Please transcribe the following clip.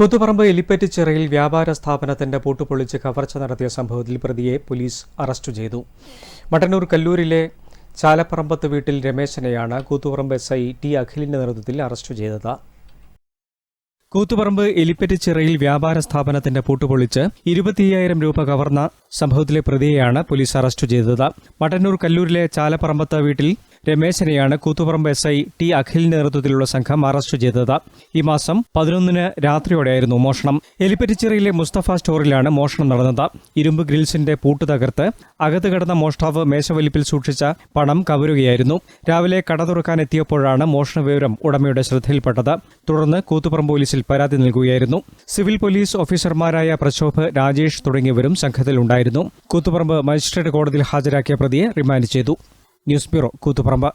കൂത്തുപറമ്പ് എലിപ്പറ്റ് ചിറയിൽ വ്യാപാര സ്ഥാപനത്തിന്റെ പൂട്ടുപൊളിച്ച് കവർച്ച നടത്തിയ സംഭവത്തിൽ പ്രതിയെ പോലീസ് അറസ്റ്റ് ചെയ്തു. മട്ടന്നൂർ കല്ലൂരിലെ ചാലപ്പറമ്പത്ത് വീട്ടിൽ രമേശനെയാണ് കൂത്തുപറമ്പ് എസ് ഐ ടി അഖിലിന്റെ നേതൃത്വത്തിൽ അറസ്റ്റ് ചെയ്തത്. കൂത്തുപറമ്പ് എലിപ്പറ്റ് ചിറയിൽ വ്യാപാര സ്ഥാപനത്തിന്റെ പൂട്ടുപൊളിച്ച് ഇരുപത്തിയ്യായിരം രൂപ കവർന്ന സംഭവത്തിലെ പ്രതിയെയാണ് പോലീസ് അറസ്റ്റ് ചെയ്തത്. മട്ടന്നൂർ കല്ലൂരിലെ ചാലപ്പറമ്പത്ത് വീട്ടിൽ രമേശനെയാണ് കൂത്തുപറമ്പ് എസ് ഐ ടി അഖിലിന്റെ നേതൃത്വത്തിലുള്ള സംഘം അറസ്റ്റ് ചെയ്തത്. ഈ മാസം പതിനൊന്നിന് രാത്രിയോടെയായിരുന്നു മോഷണം. എലിപ്പറ്റിച്ചിറയിലെ മുസ്തഫ സ്റ്റോറിലാണ് മോഷണം നടന്നത്. ഇരുമ്പ് ഗ്രിൽസിന്റെ പൂട്ട് തകർത്ത് അകത്ത് കിടന്ന മോഷ്ടാവ് മേശവലിപ്പിൽ സൂക്ഷിച്ച പണം കവരുകയായിരുന്നു. രാവിലെ കട തുറക്കാൻ എത്തിയപ്പോഴാണ് മോഷണ വിവരം ഉടമയുടെ ശ്രദ്ധയിൽപ്പെട്ടത്. തുടർന്ന് കൂത്തുപറമ്പ് പോലീസിൽ പരാതി നൽകുകയായിരുന്നു. സിവിൽ പോലീസ് ഓഫീസർമാരായ പ്രശോഭ് രാജേഷ് തുടങ്ങിയവരും സംഘത്തിലുണ്ടായിരുന്നു. കൂത്തുപറമ്പ് മജിസ്ട്രേറ്റ് കോടതിയിൽ ഹാജരാക്കിയ പ്രതിയെ റിമാൻഡ് ചെയ്തു. News bureau Koothuparamba